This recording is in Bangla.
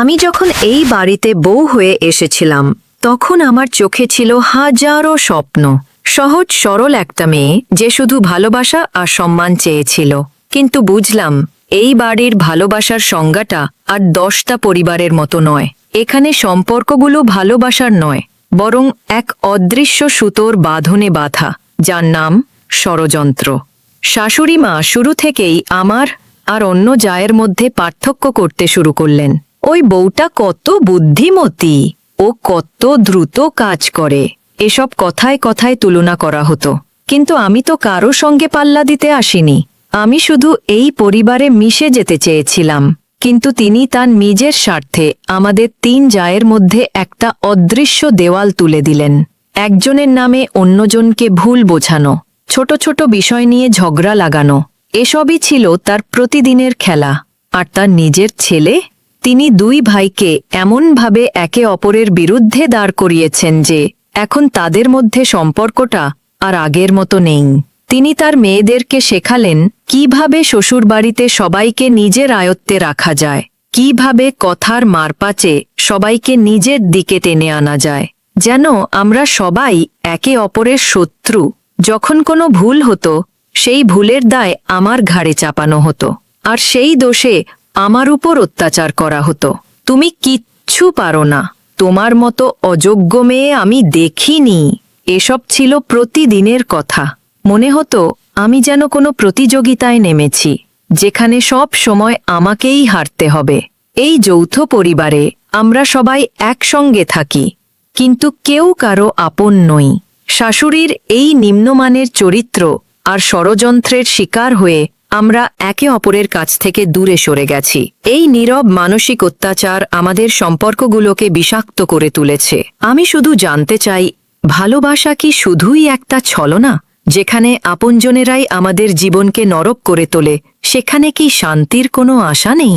আমি যখন এই বাড়িতে বউ হয়ে এসেছিলাম, তখন আমার চোখে ছিল হাজারো স্বপ্ন। সহজ সরল একটা মেয়ে যে শুধু ভালোবাসা আর সম্মান চেয়েছিল। কিন্তু বুঝলাম, এই বাড়ির ভালোবাসার সংজ্ঞাটা আর দশটা পরিবারের মতো নয়। এখানে সম্পর্কগুলো ভালোবাসার নয়, বরং এক অদৃশ্য সুতোর বাঁধনে বাঁধা, যার নাম ষড়যন্ত্র। শাশুড়ি মা শুরু থেকেই আমার আর অন্য জায়ের মধ্যে পার্থক্য করতে শুরু করলেন। ওই বউটা কত বুদ্ধিমতী, ও কত দ্রুত কাজ করে। এসব কথায় কথায় তুলনা করা হতো। কিন্তু আমি তো কারও সঙ্গে পাল্লা দিতে আসিনি। আমি শুধু এই পরিবারে মিশে যেতে চেয়েছিলাম। কিন্তু তিনি তার নিজের স্বার্থে আমাদের তিন জায়ের মধ্যে একটা অদৃশ্য দেওয়াল তুলে দিলেন। একজনের নামে অন্যজনকে ভুল বোঝানো, ছোট ছোট বিষয় নিয়ে ঝগড়া লাগানো, এসবই ছিল তার প্রতিদিনের খেলা। আর তার নিজের ছেলে তিনি দুই ভাইকে এমনভাবে একে অপরের বিরুদ্ধে দাঁড় করিয়েছেন যে, এখন তাদের মধ্যে সম্পর্কটা আর আগের মতো নেই। তিনি তার মেয়েদেরকে শেখালেন, কীভাবে শ্বশুরবাড়িতে সবাইকে নিজের আয়ত্তে রাখা যায়, কীভাবে কথার মারপাচে সবাইকে নিজের দিকে টেনে আনা যায়, যেন আমরা সবাই একে অপরের শত্রু, যখন কোনো ভুল হতো, সেই ভুলের দায় আমার ঘাড়ে চাপানো হতো। আর সেই দোষে আমার উপর অত্যাচার করা হতো। তুমি কিচ্ছু পারো না। তোমার মতো অযোগ্য মেয়ে আমি দেখিনি। এসব ছিল প্রতিদিনের কথা। মনে হতো, আমি যেন কোনো প্রতিযোগিতায় নেমেছি, যেখানে সব সময় আমাকেই হারতে হবে। এই যৌথ পরিবারে আমরা সবাই একসঙ্গে থাকি, কিন্তু কেউ কারও আপন নই। শাশুড়ির এই নিম্নমানের চরিত্র আর ষড়যন্ত্রের শিকার হয়ে আমরা একে অপরের কাছ থেকে দূরে সরে গেছি। এই নীরব মানসিক অত্যাচার আমাদের সম্পর্কগুলোকে বিষাক্ত করে তুলেছে। আমি শুধু জানতে চাই, ভালোবাসা কি শুধুই একটা ছলনা, যেখানে আপনজনেরাই আমাদের জীবনকে নরক করে তোলে, সেখানে কি শান্তির কোনো আশা নেই?